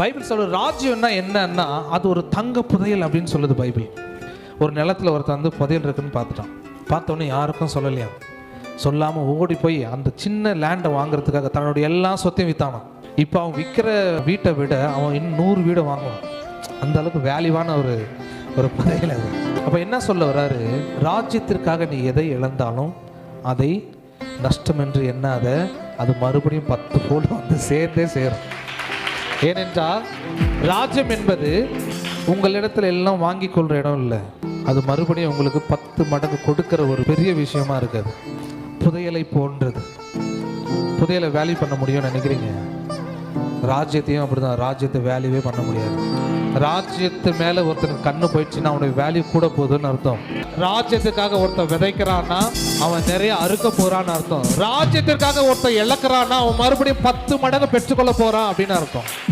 Bible சொல்ற ராஜ்யம்னா என்னன்னா அது ஒரு தங்க புதையல் அப்படின்னு சொல்லுது பைபிள். ஒரு நிலத்துல ஒருத்தன் வந்து புதையல் இருக்குன்னு பார்த்துட்டான். பார்த்தோன்னே யாருக்கும் சொல்லலையா? சொல்லாமல் ஓடி போய் அந்த சின்ன லேண்டை வாங்குறதுக்காக தன்னுடைய எல்லா சொத்தையும் விற்றானான் இப்போ அவன் விற்கிற வீட்டை விட அவன் இன்னும் நூறு வீடை வாங்குவான். அந்த அளவுக்கு வேல்யூவான ஒரு ஒரு புதையல் அது. அப்போ என்ன சொல்ல வர்றாரு ராஜ்யத்திற்காக நீ எதை இழந்தாலும் அதை நஷ்டம் என்று எண்ணாத அது மறுபடியும் பத்து போல் வந்து சேர்ந்தே சேரும். ஏனென்றால் ராஜ்யம் என்பது உங்களிடத்துல எல்லாம் வாங்கி கொள்ற இடம் இல்லை. அது மறுபடியும் உங்களுக்கு பத்து மடங்கு கொடுக்கிற ஒரு பெரிய விஷயமா இருக்குது. புதையலை போன்றது. புதையலை வேல்யூ பண்ண முடியும்னு நினைக்கிறீங்க? ராஜ்யத்தையும் அப்படிதான். ராஜ்யத்தை வேல்யூவே பண்ண முடியாது. ராஜ்யத்து மேல ஒருத்தனுக்கு கண்ணு போயிடுச்சுன்னா அவனுடைய வேல்யூ கூட போகுதுன்னு அர்த்தம். ராஜ்யத்துக்காக ஒருத்தன் விதைக்கிறான்னா அவன் நிறைய அறுக்க போறான்னு அர்த்தம். ராஜ்யத்திற்காக ஒருத்தன் இழக்கிறான்னா அவன் மறுபடியும் பத்து மடங்கு பெற்றுக்கொள்ள போறான் அப்படின்னு அர்த்தம்.